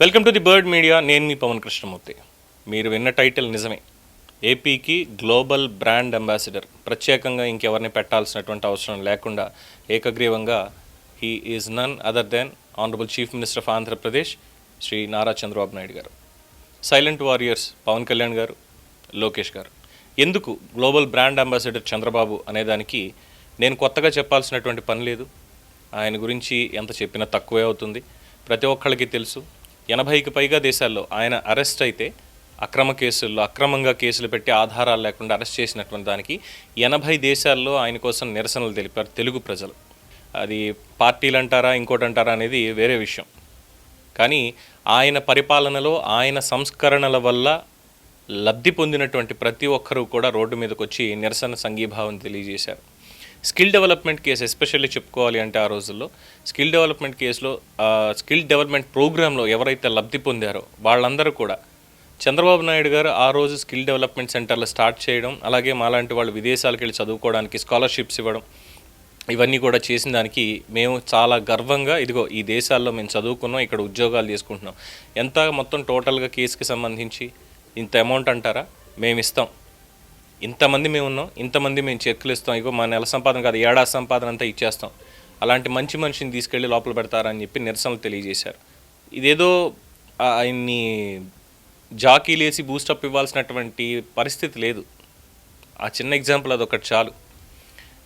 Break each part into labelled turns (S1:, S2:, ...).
S1: Welcome to the bird media నేను మీ పవన్ కృష్ణమూర్తి. మీరు విన్న టైటిల్ నిజమే. ఏపీకి గ్లోబల్ బ్రాండ్ అంబాసిడర్ ప్రత్యేకంగా ఇంకెవరిని పెట్టాల్సినటువంటి అవసరం లేకుండా ఏకగ్రీవంగా he is none other than honourable chief minister of Andhra Pradesh Shri Nara Chandrababu Naidu garu. Silent warriors Pawan Kalyan గారు లోకేష్ గారు. ఎందుకు గ్లోబల్ బ్రాండ్ అంబాసిడర్ చంద్రబాబు అనేదానికి నేను కొత్తగా చెప్పాల్సినటువంటి పని లేదు. ఆయన గురించి ఎంత చెప్పినా తక్కువే అవుతుంది. ప్రతి ఒక్కళ్ళకి తెలుసు. ఎనభైకి పైగా దేశాల్లో ఆయన అరెస్ట్ అయితే అక్రమ కేసుల్లో అక్రమంగా కేసులు పెట్టి ఆధారాలు లేకుండా అరెస్ట్ చేసినటువంటి దానికి ఎనభై దేశాల్లో ఆయన కోసం నిరసనలు తెలిపారు తెలుగు ప్రజలు. అది పార్టీలు అంటారా ఇంకోటి అంటారా అనేది వేరే విషయం. కానీ ఆయన పరిపాలనలో ఆయన సంస్కరణల వల్ల లబ్ధి పొందినటువంటి ప్రతి ఒక్కరూ కూడా రోడ్డు మీదకి వచ్చి నిరసన సంఘీభావం తెలియజేశారు. స్కిల్ డెవలప్మెంట్ కేసు ఎస్పెషల్లీ చెప్పుకోవాలి అంటే ఆ రోజుల్లో స్కిల్ డెవలప్మెంట్ కేసులో స్కిల్ డెవలప్మెంట్ ప్రోగ్రాంలో ఎవరైతే లబ్ధి పొందారో వాళ్ళందరూ కూడా చంద్రబాబు నాయుడు గారు ఆ రోజు స్కిల్ డెవలప్మెంట్ సెంటర్లు స్టార్ట్ చేయడం అలాగే మాలాంటి వాళ్ళు విదేశాలకు వెళ్ళి చదువుకోవడానికి స్కాలర్షిప్స్ ఇవ్వడం ఇవన్నీ కూడా చేసిన దానికి మేము చాలా గర్వంగా ఇదిగో ఈ దేశాల్లో మేము చదువుకున్నాం ఇక్కడ ఉద్యోగాలు చేసుకుంటున్నాం. ఎంత మొత్తం టోటల్గా కేసుకి సంబంధించి ఇంత అమౌంట్ అంటారా? మేము ఇస్తాం ఇంతమంది మేము ఉన్నాం ఇంతమంది మేము చెక్కులు ఇస్తాం ఇగో మా నెల సంపాదన కాదు ఏడాది సంపాదన అంతా ఇచ్చేస్తాం. అలాంటి మంచి మనిషిని తీసుకెళ్ళి లోపల పెడతారని చెప్పి నిరసనలు తెలియజేశారు. ఇదేదో ఆయన్ని జాకీలేసి బూస్టప్ ఇవ్వాల్సినటువంటి పరిస్థితి లేదు. ఆ చిన్న ఎగ్జాంపుల్ అదొకటి చాలు.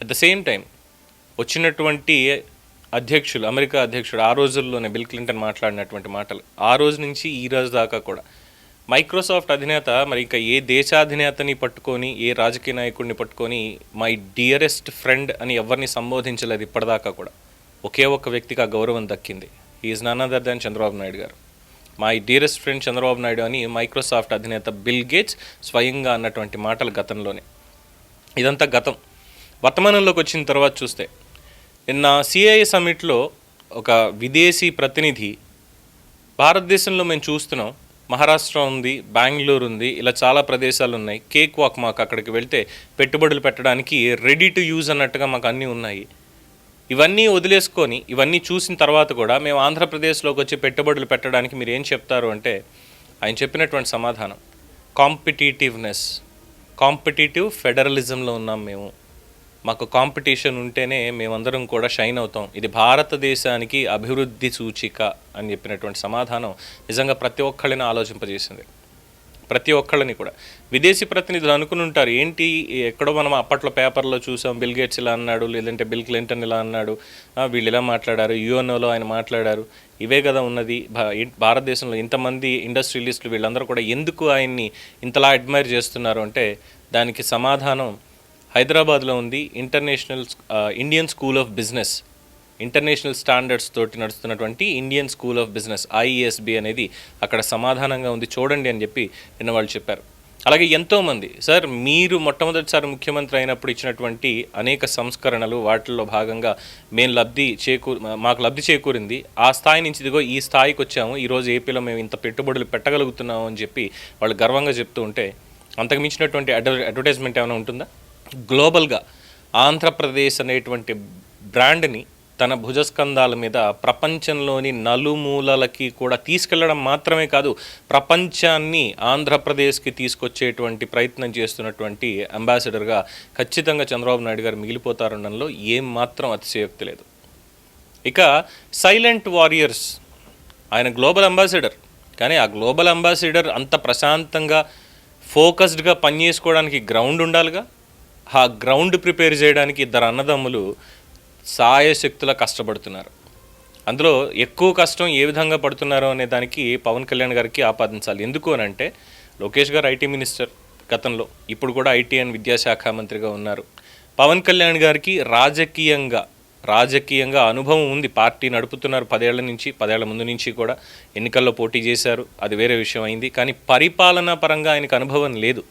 S1: అట్ ద సేమ్ టైం వచ్చినటువంటి అధ్యక్షులు అమెరికా అధ్యక్షుడు ఆ రోజుల్లోనే బిల్ క్లింటన్ మాట్లాడినటువంటి మాటలు ఆ రోజు నుంచి ఈ రోజు దాకా కూడా మైక్రోసాఫ్ట్ అధినేత మరి ఇంకా ఏ దేశాధినేతని పట్టుకొని ఏ రాజకీయ నాయకుడిని పట్టుకొని మై డియరెస్ట్ ఫ్రెండ్ అని ఎవరిని సంబోధించలేదు ఇప్పటిదాకా కూడా. ఒకే ఒక్క వ్యక్తికి ఆ గౌరవం దక్కింది. Is none other than Chandrababu Naidu garu. My dearest friend Chandrababu Naidu అని మైక్రోసాఫ్ట్ అధినేత బిల్ గేట్స్ స్వయంగా అన్నటువంటి మాటలు గతంలోనే. ఇదంతా గతం. వర్తమానంలోకి వచ్చిన తర్వాత చూస్తే నిన్న సిఐఏ సమ్మిట్లో ఒక విదేశీ ప్రతినిధి భారతదేశంలో మేము చూస్తున్నాం మహారాష్ట్ర ఉంది బెంగళూరు ఉంది ఇలా చాలా ప్రదేశాలు ఉన్నాయి. కేక్ వాక్ మాకు అక్కడికి వెళ్తే పెట్టుబడులు పెట్టడానికి రెడీ టు యూజ్ అన్నట్టుగా మాకు అన్నీ ఉన్నాయి. ఇవన్నీ వదిలేసుకొని ఇవన్నీ చూసిన తర్వాత కూడా మేము ఆంధ్రప్రదేశ్లోకి వచ్చి పెట్టుబడులు పెట్టడానికి మీరు ఏం చెప్తారు అంటే ఆయన చెప్పినటువంటి సమాధానం కాంపిటీటివ్నెస్ కాంపిటీటివ్ ఫెడరలిజంలో ఉన్నాం మేము. మాకు కాంపిటీషన్ ఉంటేనే మేమందరం కూడా షైన్ అవుతాం. ఇది భారతదేశానికి అభివృద్ధి సూచిక అని చెప్పినటువంటి సమాధానం నిజంగా ప్రతి ఒక్కళ్ళని ఆలోచింపజేసింది. ప్రతి ఒక్కళ్ళని కూడా. విదేశీ ప్రతినిధులు అనుకుని ఉంటారు ఏంటి ఎక్కడో మనం అప్పట్లో పేపర్లో చూసాం బిల్ గేట్స్ ఇలా అన్నాడు లేదంటే బిల్ క్లింటన్ ఇలా అన్నాడు వీళ్ళు ఇలా మాట్లాడారు యుఎన్ఓలో ఆయన మాట్లాడారు ఇవే కదా ఉన్నది భా- భారతదేశంలో ఇంతమంది ఇండస్ట్రియలిస్టులు వీళ్ళందరూ కూడా ఎందుకు ఆయన్ని ఇంతలా అడ్మైర్ చేస్తున్నారు? అంటే దానికి సమాధానం హైదరాబాద్లో ఉంది international Indian school of business. International standards తోటి నడుస్తున్నటువంటి Indian school of business IESB అనేది అక్కడ సమాధానంగా ఉంది. చూడండి అని చెప్పి నిన్న వాళ్ళు చెప్పారు. అలాగే ఎంతోమంది సార్ మీరు మొట్టమొదటిసారి ముఖ్యమంత్రి అయినప్పుడు ఇచ్చినటువంటి అనేక సంస్కరణలు వాటిల్లో భాగంగా మేము లబ్ధి చేకూరు మాకు లబ్ధి చేకూరింది. ఆ స్థాయి నుంచి ఇదిగో ఈ స్థాయికి వచ్చాము. ఈరోజు ఏపీలో మేము ఇంత పెట్టుబడులు పెట్టగలుగుతున్నాము అని చెప్పి వాళ్ళు గర్వంగా చెప్తూ ఉంటే అంతకు మించినటువంటి అడ్వ అడ్వర్టైజ్మెంట్ ఏమైనా ఉంటుందా? గ్లోబల్గా ఆంధ్రప్రదేశ్ అనేటువంటి బ్రాండ్ని తన భుజస్కంధాల మీద ప్రపంచంలోని నలుమూలలకి కూడా తీసుకెళ్ళడం మాత్రమే కాదు ప్రపంచాన్ని ఆంధ్రప్రదేశ్కి తీసుకొచ్చేటువంటి ప్రయత్నం చేస్తున్నటువంటి అంబాసిడర్గా ఖచ్చితంగా చంద్రబాబు నాయుడు గారు మిగిలిపోతారనడంలో ఏం మాత్రం అతిశయోక్తి లేదు. ఇక సైలెంట్ వారియర్స్ ఆయన గ్లోబల్ అంబాసిడర్ కానీ ఆ గ్లోబల్ అంబాసిడర్ అంత ప్రశాంతంగా ఫోకస్డ్గా పనిచేసుకోవడానికి గ్రౌండ్ ఉండాలిగా? ఆ గ్రౌండ్ ప్రిపేర్ చేయడానికి ఇద్దరు అన్నదమ్ములు సాయశక్తులా కష్టపడుతున్నారు. అందులో ఎక్కువ కష్టం ఏ విధంగా పడుతున్నారో అనే దానికి పవన్ కళ్యాణ్ గారికి ఆపాదించాలి. ఎందుకు అని అంటే లోకేష్ గారు ఐటీ మినిస్టర్ గతంలో ఇప్పుడు కూడా ఐటీ అండ్ విద్యాశాఖ మంత్రిగా ఉన్నారు. పవన్ కళ్యాణ్ గారికి రాజకీయంగా రాజకీయంగా అనుభవం ఉంది. పార్టీ నడుపుతున్నారు పదేళ్ళ నుంచి పదేళ్ళ ముందు నుంచి కూడా. ఎన్నికల్లో పోటీ చేశారు అది వేరే విషయం అయింది. కానీ పరిపాలనా పరంగా ఆయనకు అనుభవం లేదు.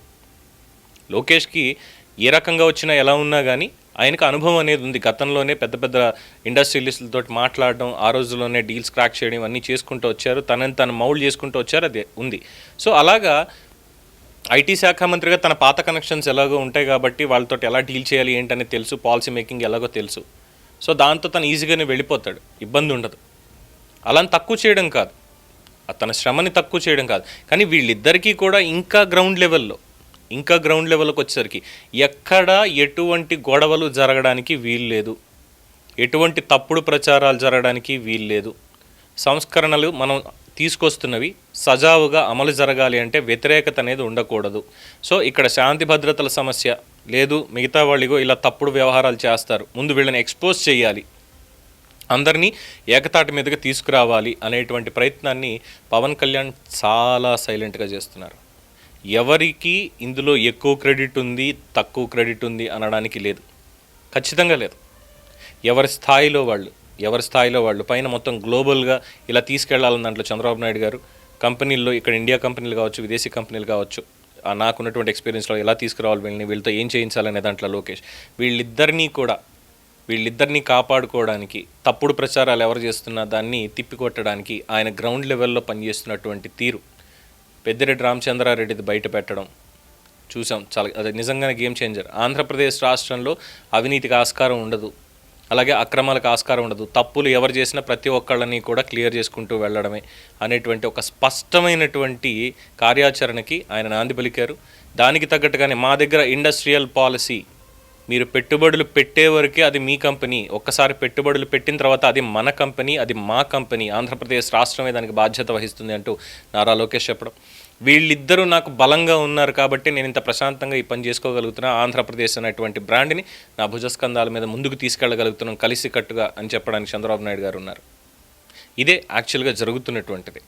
S1: లోకేష్కి ఏ రకంగా వచ్చినా ఎలా ఉన్నా కానీ ఆయనకు అనుభవం అనేది ఉంది. గతంలోనే పెద్ద పెద్ద ఇండస్ట్రియలిస్టులతో మాట్లాడడం ఆ రోజుల్లోనే డీల్స్ క్రాక్ చేయడం ఇవన్నీ చేసుకుంటూ వచ్చారు. తనని తను మౌల్డ్ చేసుకుంటూ వచ్చారు. అది ఉంది. సో అలాగా ఐటీ శాఖ మంత్రిగా తన పాత కనెక్షన్స్ ఎలాగో ఉంటాయి కాబట్టి వాళ్ళతో ఎలా డీల్ చేయాలి ఏంటనేది తెలుసు. పాలసీ మేకింగ్ ఎలాగో తెలుసు. సో దాంతో తను ఈజీగానే వెళ్ళిపోతాడు. ఇబ్బంది ఉండదు. అలా అని తక్కువ చేయడం కాదు. తన శ్రమని తక్కువ చేయడం కాదు. కానీ వీళ్ళిద్దరికీ కూడా ఇంకా గ్రౌండ్ లెవెల్లో ఇంకా గ్రౌండ్ లెవెల్కి వచ్చేసరికి ఎక్కడ ఎటువంటి గొడవలు జరగడానికి వీల్లేదు ఎటువంటి తప్పుడు ప్రచారాలు జరగడానికి వీల్లేదు సంస్కరణలు మనం తీసుకొస్తున్నవి సజావుగా అమలు జరగాలి అంటే వ్యతిరేకత అనేది ఉండకూడదు. సో ఇక్కడ శాంతి భద్రతల సమస్య లేదు. మిగతా వాళ్ళిగో ఇలా తప్పుడు వ్యవహారాలు చేస్తారు. ముందు వీళ్ళని ఎక్స్పోజ్ చేయాలి. అందరినీ ఏకతాటి మీదకి తీసుకురావాలి అనేటువంటి ప్రయత్నాన్ని పవన్ కళ్యాణ్ చాలా సైలెంట్గా చేస్తున్నారు. ఎవరికి ఇందులో ఎక్కువ క్రెడిట్ ఉంది తక్కువ క్రెడిట్ ఉంది అనడానికి లేదు. ఖచ్చితంగా లేదు. ఎవరి స్థాయిలో వాళ్ళు ఎవరి స్థాయిలో వాళ్ళు పైన మొత్తం గ్లోబల్గా ఇలా తీసుకెళ్ళాలని దాంట్లో చంద్రబాబు నాయుడు గారు కంపెనీల్లో ఇక్కడ ఇండియా కంపెనీలు కావచ్చు విదేశీ కంపెనీలు కావచ్చు నాకున్నటువంటి ఎక్స్పీరియన్స్లో ఎలా తీసుకురావాలి వీళ్ళని వీళ్ళతో ఏం చేయించాలనే దాంట్లో లోకేష్. వీళ్ళిద్దరినీ కూడా వీళ్ళిద్దరినీ కాపాడుకోవడానికి తప్పుడు ప్రచారాలు ఎవరు చేస్తున్నా దాన్ని తిప్పికొట్టడానికి ఆయన గ్రౌండ్ లెవెల్లో పనిచేస్తున్నటువంటి తీరు పెద్దిరెడ్డి రామచంద్రారెడ్డిది బయట పెట్టడం చూసాం. చాలా అది నిజంగానే గేమ్ చేంజర్. ఆంధ్రప్రదేశ్ రాష్ట్రంలో అవినీతికి ఆస్కారం ఉండదు. అలాగే అక్రమాలకు ఆస్కారం ఉండదు. తప్పులు ఎవరు చేసినా ప్రతి ఒక్కళ్ళని కూడా క్లియర్ చేసుకుంటూ వెళ్ళడమే అనేటువంటి ఒక స్పష్టమైనటువంటి కార్యాచరణకి ఆయన నాంది పలికారు. దానికి తగ్గట్టుగానే మా దగ్గర ఇండస్ట్రియల్ పాలసీ మీరు పెట్టుబడులు పెట్టే వరకే అది మీ కంపెనీ. ఒక్కసారి పెట్టుబడులు పెట్టిన తర్వాత అది మన కంపెనీ అది మా కంపెనీ. ఆంధ్రప్రదేశ్ రాష్ట్రమే దానికి బాధ్యత వహిస్తుంది అంటూ నారా లోకేష్ చెప్పడం. వీళ్ళిద్దరూ నాకు బలంగా ఉన్నారు కాబట్టి నేను ఇంత ప్రశాంతంగా ఈ పని చేసుకోగలుగుతున్నా. ఆంధ్రప్రదేశ్ అనేటువంటి బ్రాండ్ని నా భుజస్కంధాల మీద ముందుకు తీసుకెళ్ళగలుగుతున్నాం కలిసికట్టుగా అని చెప్పడానికి చంద్రబాబు నాయుడు గారు ఉన్నారు. ఇదే యాక్చువల్గా జరుగుతున్నటువంటిది.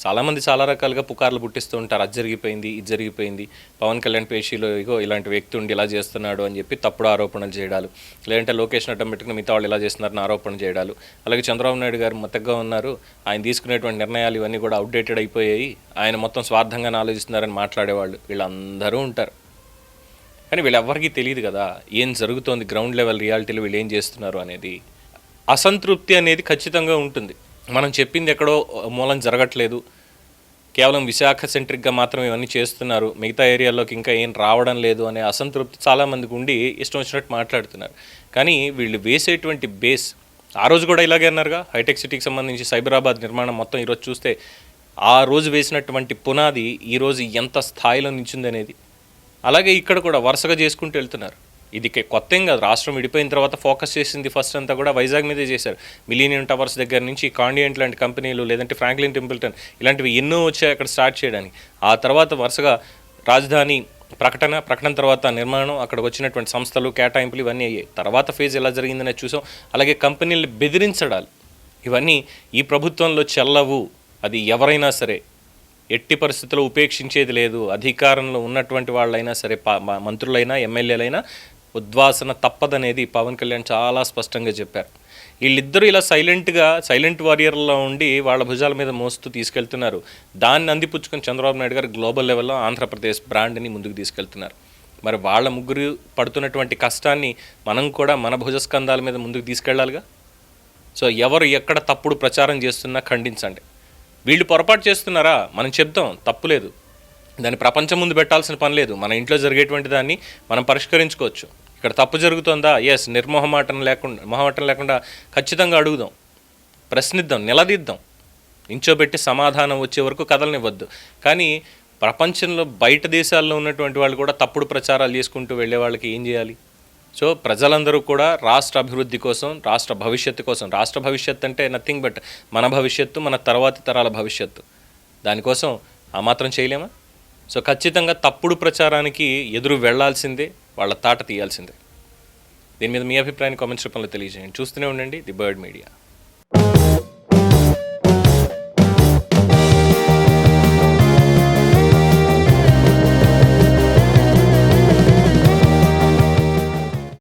S1: చాలామంది చాలా రకాలుగా పుకార్లు పుట్టిస్తూ ఉంటారు. అది జరిగిపోయింది ఇది జరిగిపోయింది. పవన్ కళ్యాణ్ పేషీలో ఇగో ఇలాంటి వ్యక్తి ఉండి ఇలా చేస్తున్నాడు అని చెప్పి తప్పుడు ఆరోపణలు చేయడాలు. లేదంటే లోకేష్ అడ్డం పెట్టుకుని మిగతా వాళ్ళు ఇలా చేస్తున్నారని ఆరోపణ చేయడాలు. అలాగే చంద్రబాబు నాయుడు గారు మతగ్గా ఉన్నారు. ఆయన తీసుకునేటువంటి నిర్ణయాలు ఇవన్నీ కూడా అప్డేటెడ్ అయిపోయాయి. ఆయన మొత్తం స్వార్థంగా ఆలోచిస్తున్నారని మాట్లాడేవాళ్ళు. వీళ్ళందరూ ఉంటారు. కానీ వీళ్ళెవ్వరికీ తెలియదు కదా ఏం జరుగుతోంది గ్రౌండ్ లెవెల్ రియాలిటీలో వీళ్ళు ఏం చేస్తున్నారు అనేది. అసంతృప్తి అనేది ఖచ్చితంగా ఉంటుంది. మనం చెప్పింది ఎక్కడో మూలం జరగట్లేదు. కేవలం విశాఖ సెంట్రిక్గా మాత్రం ఇవన్నీ చేస్తున్నారు. మిగతా ఏరియాల్లోకి ఇంకా ఏం రావడం లేదు అనే అసంతృప్తి చాలామందికి ఉండి ఇష్టం వచ్చినట్టు మాట్లాడుతున్నారు. కానీ వీళ్ళు వేసేటువంటి బేస్ ఆ రోజు కూడా ఇలాగే అన్నారుగా హైటెక్ సిటీకి సంబంధించి సైబరాబాద్ నిర్మాణం మొత్తం ఈరోజు చూస్తే ఆ రోజు వేసినటువంటి పునాది ఈరోజు ఎంత స్థాయిలో నిలిచిందనేది. అలాగే ఇక్కడ కూడా వరుసగా చేసుకుంటూ వెళ్తున్నారు. ఇది కొత్త ఏం కాదు రాష్ట్రం విడిపోయిన తర్వాత ఫోకస్ చేసింది ఫస్ట్ అంతా కూడా వైజాగ్ మీదే చేశారు. మిలీనియం టవర్స్ దగ్గర నుంచి కాండియంట్ లాంటి కంపెనీలు లేదంటే ఫ్రాంక్లిన్ టెంపుల్టన్ ఇలాంటివి ఎన్నో వచ్చాయి అక్కడ స్టార్ట్ చేయడానికి. ఆ తర్వాత వరుసగా రాజధాని ప్రకటన ప్రకటన తర్వాత నిర్మాణం అక్కడికి వచ్చినటువంటి సంస్థలు కేటాయింపులు ఇవన్నీ అయ్యాయి. తర్వాత ఫేజ్ ఎలా జరిగిందనే చూసాం. అలాగే కంపెనీలు బెదిరించడాలు ఇవన్నీ ఈ ప్రభుత్వంలో చెల్లవు. అది ఎవరైనా సరే ఎట్టి పరిస్థితుల్లో ఉపేక్షించేది లేదు. అధికారంలో ఉన్నటువంటి వాళ్ళైనా సరే మంత్రులైనా ఎమ్మెల్యేలైనా ఉద్వాసన తప్పదనేది పవన్ కళ్యాణ్ చాలా స్పష్టంగా చెప్పారు. వీళ్ళిద్దరూ ఇలా సైలెంట్గా సైలెంట్ వారియర్లో ఉండి వాళ్ళ భుజాల మీద మోస్తూ తీసుకెళ్తున్నారు. దాన్ని అందిపుచ్చుకొని చంద్రబాబు నాయుడు గారు గ్లోబల్ లెవెల్లో ఆంధ్రప్రదేశ్ బ్రాండ్ని ముందుకు తీసుకెళ్తున్నారు. మరి వాళ్ళ ముగ్గురు పడుతున్నటువంటి కష్టాన్ని మనం కూడా మన భుజస్కంధాల మీద ముందుకు తీసుకెళ్ళాలిగా సో ఎవరు ఎక్కడ తప్పుడు ప్రచారం చేస్తున్నా ఖండించండి. వీళ్ళు పొరపాటు చేస్తున్నారా? మనం చెప్తాం తప్పులేదు దాన్ని ప్రపంచం ముందు పెట్టాల్సిన పని లేదు. మన ఇంట్లో జరిగేటువంటి దాన్ని మనం పరిష్కరించుకోవచ్చు. ఇక్కడ తప్పు జరుగుతుందా? ఎస్ నిర్మోహమాటం లేకుండా మొహమాటం లేకుండా ఖచ్చితంగా అడుగుదాం. ప్రశ్నిద్దాం నిలదీద్దాం. ఇంచోబెట్టి సమాధానం వచ్చే వరకు కథలనివ్వద్దు కానీ ప్రపంచంలో బయట దేశాల్లో ఉన్నటువంటి వాళ్ళు కూడా తప్పుడు ప్రచారాలు చేసుకుంటూ వెళ్ళే వాళ్ళకి ఏం చేయాలి? సో ప్రజలందరూ కూడా రాష్ట్ర అభివృద్ధి కోసం రాష్ట్ర భవిష్యత్తు కోసం రాష్ట్ర భవిష్యత్తు అంటే నథింగ్ బట్ మన భవిష్యత్తు మన తర్వాతి తరాల భవిష్యత్తు. దానికోసం ఆ మాత్రం చేయలేమా? సో ఖచ్చితంగా తప్పుడు ప్రచారానికి ఎదురు వెళ్ళాల్సిందే వాళ్ళ తాట తీయాల్సిందే. దీని మీద మీ అభిప్రాయాన్ని కామెంట్స్ రూపంలో తెలియజేయండి. చూస్తూనే ఉండండి ది బర్డ్ మీడియా.